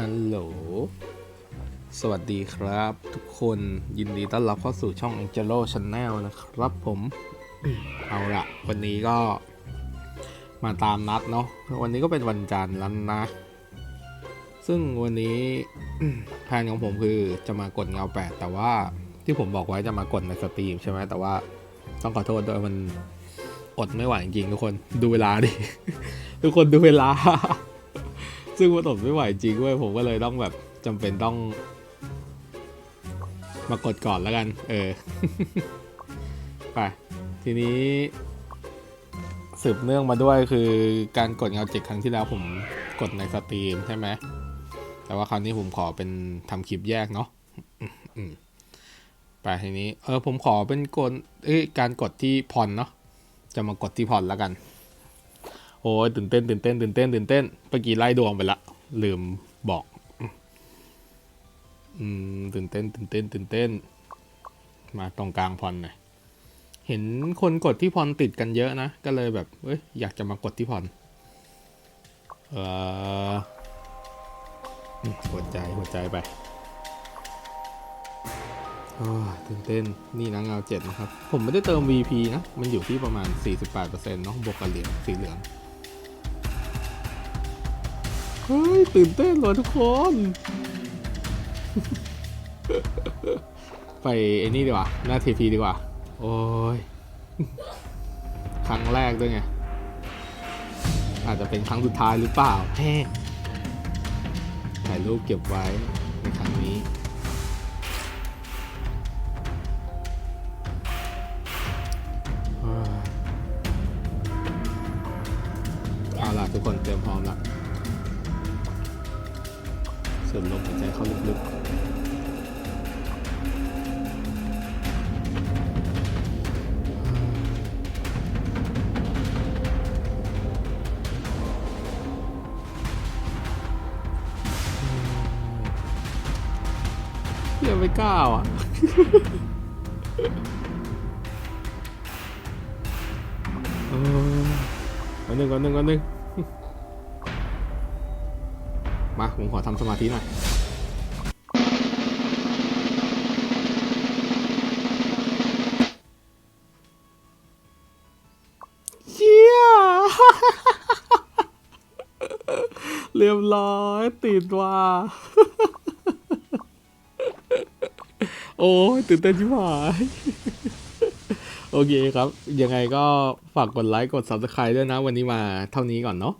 ฮัลโหล สวัสดีครับ ทุกคนยินดีต้อนรับเข้าสู่ช่อง Angelo Channel นะครับผม เอาละวันนี้ก็มาตามนัดเนาะวันนี้ก็เป็นวันจันทร์แล้วนะ ซึ่งวันนี้แผนของผมคือจะมากดเงาแปดแต่ว่าที่ผมบอกไว้จะมากดในสตรีมใช่ไหมแต่ว่าต้องขอโทษด้วยมันอดไม่ไหวจริงทุกคนดูเวลาดิ ทุกคนดูเวลา ซึ่งมันอดไม่ไหวจริงเว้ยผมก็เลยต้องแบบจำเป็นต้อง มากดก่อนแล้วกัน เออ ไป ทีนี้สืบเนื่องมาด้วยคือการกดเงาเจ็ดครั้งที่แล้วผมกดในสตรีมใช่ไหม แต่ว่าคราวนี้ผมขอเป็นทำคลิปแยกเนาะไปทีนี้ เออผมขอเป็นกดเอ้ยการกดที่พอนเนาะจะมากดที่พอนแล้วกัน โอ้ยตื่นเต้นตื่นเต้นตื่นเต้นตื่นเต้นเมื่อกี้ไล่ดวงไปละลืมบอก อืมตื่นเต้นตื่นเต้นตื่นเต้น มาตรงกลางพรหน่อยเห็นคนกดที่พรติดกันเยอะนะ ก็เลยแบบเอ้ยอยากจะมากดที่พรเออหัวใจหัวใจไปอตื่นเต้นนี่นะเงาเจ็ดนะครับ ผมไม่ได้เติม VP นะ มันอยู่ที่ประมาณ 48%เนาะบวกกับเหรียญสีเหลือง เฮ้ย ตื่นเต้นเลยทุกคน ไปไอ้นี่ดีกว่า หน้าทีพีดีกว่า โอ้ย ครั้งแรกด้วยไง อาจจะเป็นครั้งสุดท้ายหรือเปล่าแฮ่ถ่ายรูปเก็บไว้ในครั้งนี้เอาล่ะทุกคนเตรียมพร้อมและ สูดลมหายใจเข้าลึกๆยังไม่กล้าอะเออวันหนึ่งวันหนึ่งวันหนึ่ง มา ผมขอทำสมาธิหน่อยเชี่ยเรียบร้อยติดว่า โอ้ยตื่นเต้นชิบหายโอเคครับ ยังไงก็ฝากกดไลค์ กด subscribe ด้วยนะ วันนี้มาเท่านี้ก่อนเนาะ